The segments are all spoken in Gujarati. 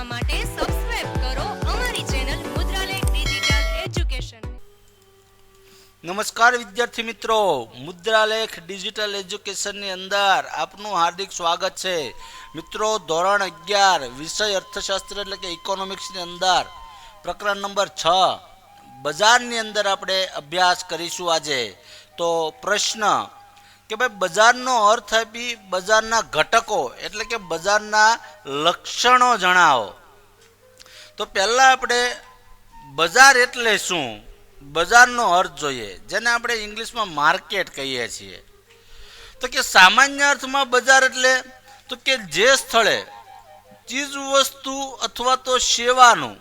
જોવા માટે સબસ્ક્રાઇબ કરો અમારી ચેનલ મુદ્રાલય ડિજિટલ એજ્યુકેશન નમસ્કાર વિદ્યાર્થી મિત્રો. મુદ્રાલેખ ડિજિટલ એજ્યુકેશનની અંદર આપનું હાર્દિક સ્વાગત છે. મિત્રો, ધોરણ અગિયાર, વિષય અર્થશાસ્ત્ર એટલે કે ઇકોનોમિક્સની અંદર, પ્રકરણ નંબર છ, બજારની અંદર આપણે અભ્યાસ કરીશું આજે. તો પ્રશ્ન કે ભાઈ બજારનો અર્થ આપી બજારના ઘટકો, એટલે કે બજારના લક્ષણો જણાવો. તો પહેલાં આપણે બજાર એટલે શું? બજારનો અર્થ જોઈએ, જેને આપણે ઇંગ્લિશમાં માર્કેટ કહીએ છીએ. તો કે સામાન્ય અર્થમાં બજાર એટલે, તો કે જે સ્થળે ચીજ વસ્તુ અથવા તો સેવાનું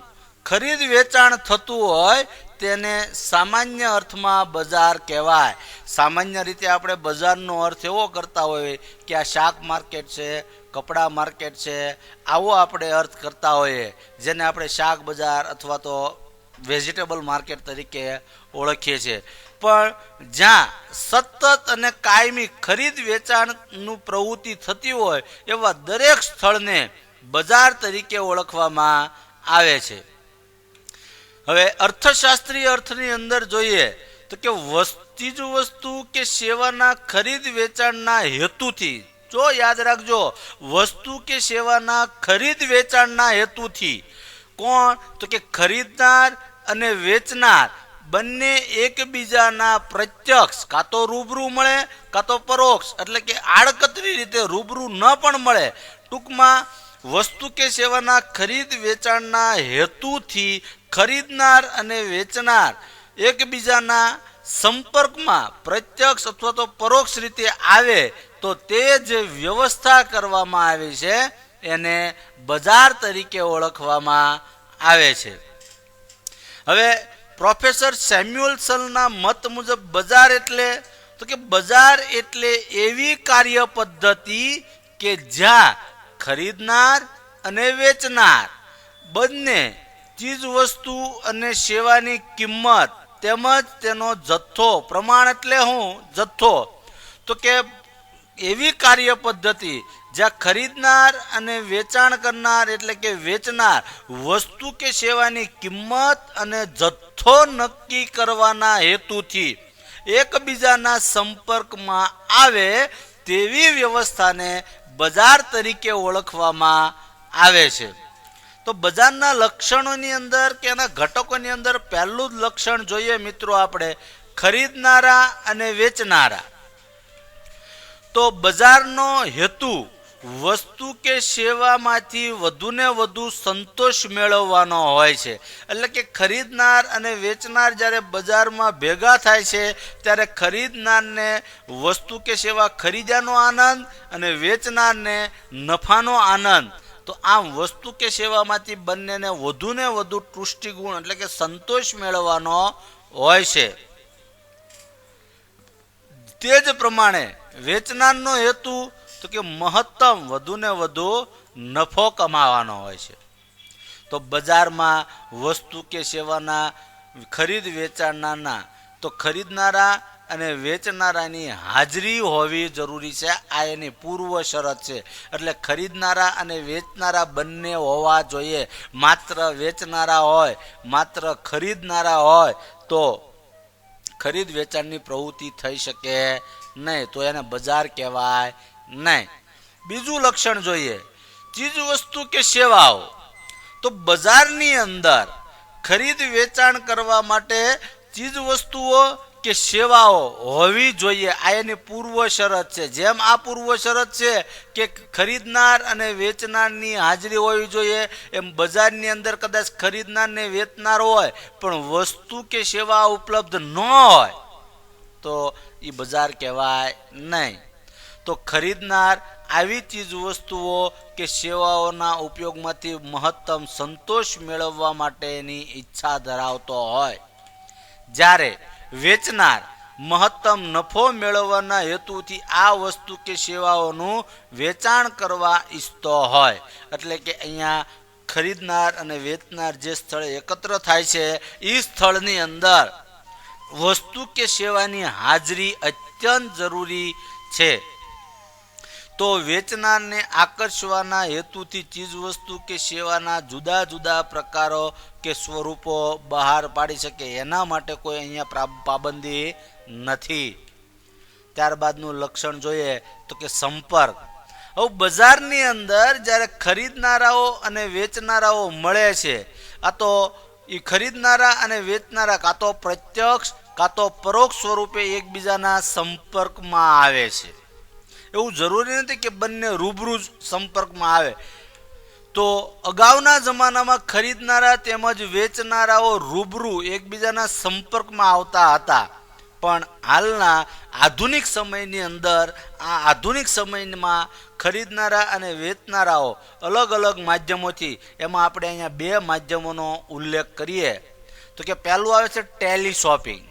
ખરીદ વેચાણ થતું હોય તેને સામાન્ય અર્થમાં બજાર કહેવાય. સામાન્ય રીતે આપણે બજારનો અર્થ એવો કરતા હોઈએ કે આ શાક માર્કેટ છે, કપડાં માર્કેટ છે, આવો આપણે અર્થ કરતા હોઈએ. જેને આપણે શાક બજાર અથવા તો વેજીટેબલ માર્કેટ તરીકે ઓળખીએ છીએ. પણ જ્યાં સતત અને કાયમી ખરીદ વેચાણનું પ્રવૃત્તિ થતી હોય એવા દરેક સ્થળને બજાર તરીકે ઓળખવામાં આવે છે. હવે અર્થશાસ્ત્રીય અર્થની અંદર જોઈએ તો કે વસ્તી જ વસ્તુ કે સેવાના ખરીદ વેચાણના હેતુથી, જો યાદ રાખજો, વસ્તુ કે સેવાના ખરીદ વેચાણના હેતુથી, કોણ? તો કે ખરીદનાર અને વેચનાર, બંને એકબીજાના પ્રત્યક્ષ, કાં તો રૂબરૂ મળે, કાં તો પરોક્ષ, એટલે કે આડકતરી રીતે રૂબરૂ ન પણ મળે. ટૂંકમાં, વસ્તુ કે સેવાના ખરીદ વેચાણના હેતુથી ખરીદનાર અને વેચનાર એકબીજાના સંપર્કમાં પ્રત્યક્ષ અથવા તો પરોક્ષ રીતે આવે, તો તે જે વ્યવસ્થા કરવામાં આવી છે, એને બજાર તરીકે ઓળખવામાં આવે છે. હવે, પ્રોફેસર સેમ્યુઅલસનના મત મુજબ બજાર એટલે, તો કે બજાર એટલે એવી કાર્ય પદ્ધતિ કે જ્યાં ખરીદનાર અને વેચનાર બંને ચીજ વસ્તુ અને સેવાની કિંમત તેમજ તેનો જથ્થો, પ્રમાણ એટલે હું, જથ્થો. તો કે એવી કાર્ય પદ્ધતિ જ્યાં ખરીદનાર અને વેચાણ કરનાર એટલે કે વેચનાર વસ્તુ કે સેવાની કિંમત અને જથ્થો નક્કી કરવાના હેતુથી એકબીજાના સંપર્કમાં આવે તેવી વ્યવસ્થાને બજાર તરીકે ઓળખવામાં આવે છે. તો બજારના લક્ષણોની અંદર કે એના ઘટકોની અંદર પહેલું જ લક્ષણ જોઈએ મિત્રો આપણે, ખરીદનારા અને વેચનારા. તો બજારનો હેતુ વસ્તુ કે સેવામાંથી વધુને વધુ સંતોષ મેળવવાનો હોય છે. એટલે કે ખરીદનાર અને વેચનાર જ્યારે બજારમાં ભેગા થાય છે, ત્યારે ખરીદનારને વસ્તુ કે સેવા ખરીદ્યાનો આનંદ અને વેચનારને નફાનો આનંદ. તો આમ વસ્તુ કે સેવામાંથી બંનેને વધુને વધુ તૃષ્ટિગુણ એટલે કે સંતોષ મેળવવાનો હોય છે. તે જ પ્રમાણે વેચનારનો હેતુ તો કે મહત્તમ વધુને વધુ નફો કમાવાનો હોય છે. તો બજારમાં વસ્તુ કે સેવાના ખરીદ વેચાણના તો ખરીદનારા અને વેચનારાની હાજરી હોવી જરૂરી છે. આ એની પૂર્વ શરત છે. એટલે ખરીદનારા અને વેચનારા બંને હોવા જોઈએ. માત્ર વેચનારા હોય, માત્ર ખરીદનારા હોય, તો ખરીદ વેચાણની પ્રવૃત્તિ થઈ શકે નહીં. તો એને બજાર કહેવાય નહીં. બીજું લક્ષણ જોઈએ. ચીજ વસ્તુ કે સેવાઓ? તો બજારની અંદર ખરીદ વેચાણ કરવા માટે ચીજ વસ્તુઓ કે સેવાઓ હોવી જોઈએ. આ એની પૂર્વ શરત છે. જેમ આ પૂર્વ શરત છે કે ખરીદનાર અને વેચનારની હાજરી હોવી જોઈએ, એમ બજારની અંદર કદાચ ખરીદનાર ને વેચનાર હોય, પણ વસ્તુ કે સેવા ઉપલબ્ધ ન હોય, તો એ બજાર કહેવાય નહીં. તો ખરીદનાર આવી ચીજ વસ્તુઓ કે સેવાઓના ઉપયોગમાંથી મહત્તમ સંતોષ મેળવવા માટેની ઈચ્છા ધરાવતો હોય. જ્યારે વેચનાર. મહત્તમ નફો મેળવવાના હેતુથી આ વસ્તુ કે સેવાઓનું વેચાણ કરવા ઈચ્છતો હોય. એટલે કે અહીંયા ખરીદનાર અને વેચનાર જે સ્થળે એકત્ર થાય છે એ સ્થળની અંદર વસ્તુ કે સેવાની હાજરી અત્યંત જરૂરી છે. તો વેચનારને આકર્ષવાના હેતુથી ચીજવસ્તુ કે સેવાના જુદા જુદા પ્રકારો કે સ્વરૂપો બહાર પાડી શકે, એના માટે કોઈ અહીંયા પાબંદી નથી. ત્યારબાદનું લક્ષણ જોઈએ તો કે સંપર્ક. હવે બજારની અંદર જ્યારે ખરીદનારાઓ અને વેચનારાઓ મળે છે, આ તો એ ખરીદનારા અને વેચનારા કાં તો પ્રત્યક્ષ, કાં તો પરોક્ષ સ્વરૂપે એકબીજાના સંપર્કમાં આવે છે. એવું જરૂરી નથી કે બંને રૂબરૂ જ સંપર્કમાં આવે. તો અગાઉના જમાનામાં ખરીદનારા તેમજ વેચનારાઓ રૂબરૂ એકબીજાના સંપર્કમાં આવતા હતા. પણ હાલના આધુનિક સમયની અંદર, આ આધુનિક સમયમાં ખરીદનારા અને વેચનારાઓ અલગ અલગ માધ્યમોથી, એમાં આપણે અહીંયા બે માધ્યમોનો ઉલ્લેખ કરીએ. તો કે પહેલું આવે છે ટેલી શોપિંગ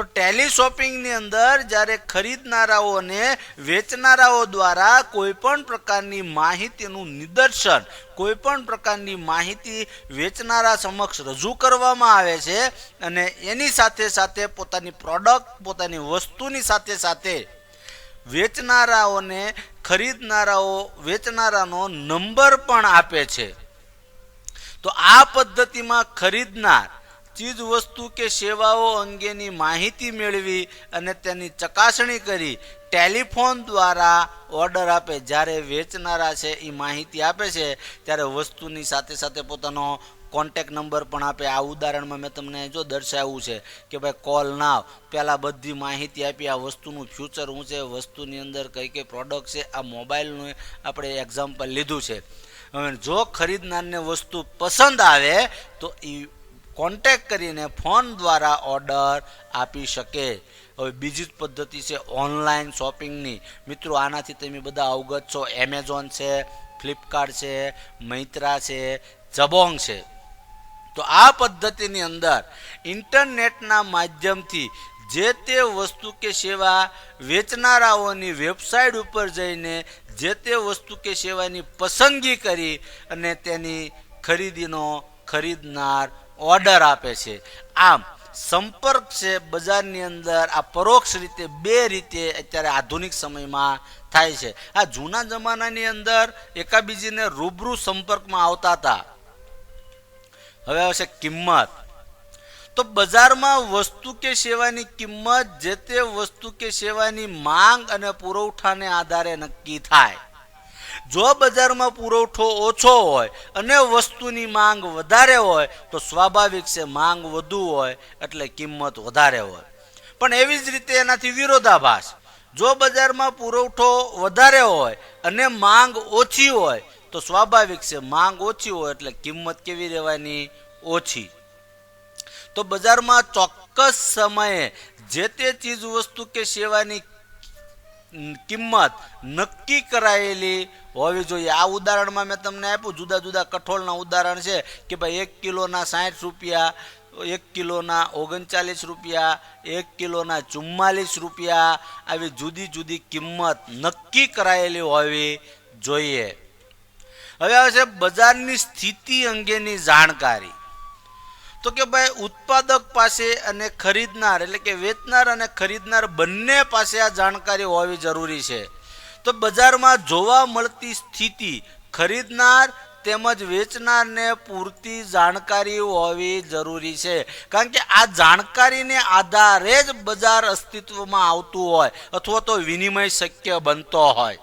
તો ટેલી શોપિંગની અંદર જ્યારે ખરીદનારાઓને વેચનારાઓ દ્વારા કોઈ પણ પ્રકારની માહિતીનું નિદર્શન કોઈ પણ પ્રકારની માહિતી વેચનારા સમક્ષ રજૂ કરવામાં આવે છે અને એની સાથે સાથે પોતાની પ્રોડક્ટ પોતાની વસ્તુની સાથે સાથે વેચનારાઓને ખરીદનારાઓ, વેચનારાનો નંબર પણ આપે છે. તો આ પદ્ધતિમાં ખરીદનાર ચીજ વસ્તુ કે સેવાઓ અંગેની માહિતી મેળવી અને તેની ચકાસણી કરી ટેલિફોન દ્વારા ઓર્ડર આપે. જ્યારે વેચનારા છે એ માહિતી આપે છે, ત્યારે વસ્તુની સાથે સાથે પોતાનો કોન્ટેક નંબર પણ આપે. આ ઉદાહરણમાં મેં તમને જો દર્શાવ્યું છે કે ભાઈ કોલ ના પહેલાં બધી માહિતી આપી, આ વસ્તુનું ફ્યુચર શું છે, વસ્તુની અંદર કઈ કઈ પ્રોડક્ટ છે, આ મોબાઈલનું આપણે એક્ઝામ્પલ લીધું છે. હવે જો ખરીદનારને વસ્તુ પસંદ આવે, તો એ કોન્ટેક કરીને ફોન દ્વારા ઓર્ડર આપી શકે. હવે બીજી જ પદ્ધતિ છે ઓનલાઈન શોપિંગની મિત્રો, આનાથી તમે બધા અવગત છો. એમેઝોન છે ફ્લિપકાર્ટ છે મૈત્રા છે જબોંગ છે. તો આ પદ્ધતિની અંદર ઇન્ટરનેટના માધ્યમથી જે તે વસ્તુ કે સેવા વેચનારાઓની વેબસાઇટ ઉપર જઈને જે તે વસ્તુ કે સેવાની પસંદગી કરી અને તેની ખરીદીનો ખરીદનાર ઓર્ડર આપે છે. આમ, સંપર્ક છે બજારની અંદર, આ પરોક્ષ રીતે, બે રીતે અત્યારે આધુનિક સમયમાં થાય છે. આ જૂના જમાનાની અંદર એકાબીજીને રૂબરૂ સંપર્કમાં આવતા હતા. હવે આવશે કિંમત. તો બજારમાં વસ્તુ કે સેવાની કિંમત, જે તે વસ્તુ કે સેવાની માંગ અને પુરવઠાને આધારે નક્કી થાય. જો બજારમાં પુરવઠો ઓછો હોય અને વસ્તુની માંગ વધારે હોય, તો સ્વાભાવિક છે માંગ વધુ હોય એટલે કિંમત વધારે હોય. પણ એવી જ રીતે એનાથી વિરોધાભાસ. જો બજારમાં પુરવઠો વધારે હોય અને માંગ ઓછી હોય, તો સ્વાભાવિક છે માંગ ઓછી હોય એટલે કિંમત કેવી રહેવાની? ઓછી. તો બજારમાં ચોક્કસ સમયે જે તે ચીજ વસ્તુ કે સેવાની કિંમત નક્કી કરાયેલી હોવી જોઈએ. આ ઉદાહરણમાં મેં તમને આપ્યું, જુદા જુદા કઠોળના ઉદાહરણ છે કે ભાઈ એક કિલોના સાઠ રૂપિયા, એક કિલોના ઓગણચાલીસ રૂપિયા, એક કિલોના ચુમ્માલીસ રૂપિયા, આવી જુદી જુદી કિંમત નક્કી કરાયેલી હોવી જોઈએ. હવે આવે છે બજારની સ્થિતિ અંગેની જાણકારી. તો કે ભાઈ, ઉત્પાદક પાસે અને ખરીદનાર, એટલે કે વેચનાર અને ખરીદનાર બંને પાસે આ જાણકારી હોવી જરૂરી છે. તો બજારમાં જોવા મળતી સ્થિતિ, ખરીદનાર તેમજ વેચનારને પૂરતી જાણકારી હોવી જરૂરી છે. કારણ કે આ જાણકારીને આધારે જ બજાર અસ્તિત્વમાં આવતું હોય અથવા તો વિનિમય શક્ય બનતો હોય.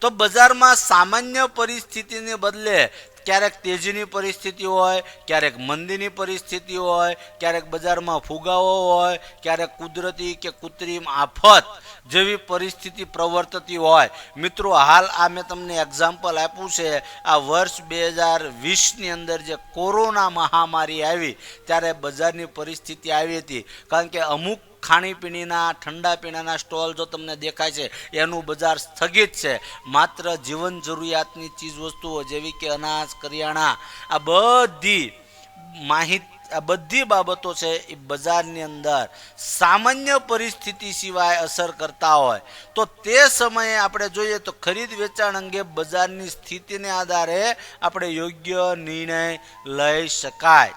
તો બજારમાં સામાન્ય પરિસ્થિતિને બદલે ક્યારેક તેજીની પરિસ્થિતિ હોય, ક્યારેક મંદીની પરિસ્થિતિ હોય, ક્યારેક બજારમાં ફુગાવો હોય, ક્યારેક કુદરતી કે કૃત્રિમ આફત જેવી પરિસ્થિતિ પ્રવર્તતી હોય. મિત્રો, હાલ આ મેં તમને એક્ઝામ્પલ આપ્યું છે, આ વર્ષ બે હજાર વીસની અંદર જે કોરોના મહામારી આવી, ત્યારે બજારની પરિસ્થિતિ આવી હતી. કારણ કે અમુક ખાણીપીણીના ઠંડા પીણાના સ્ટોલ જો તમને દેખાય છે, એનું બજાર સ્થગિત છે. માત્ર જીવન જરૂરિયાતની ચીજ વસ્તુઓ જેવી કે અનાજ, કરિયાણા, આ બધી માહિતી, આ બધી બાબતો છે એ બજારની અંદર સામાન્ય પરિસ્થિતિ સિવાય અસર કરતા હોય. તો તે સમયે આપણે જોઈએ તો ખરીદ વેચાણ અંગે બજારની સ્થિતિને આધારે આપણે યોગ્ય નિર્ણય લઈ શકાય.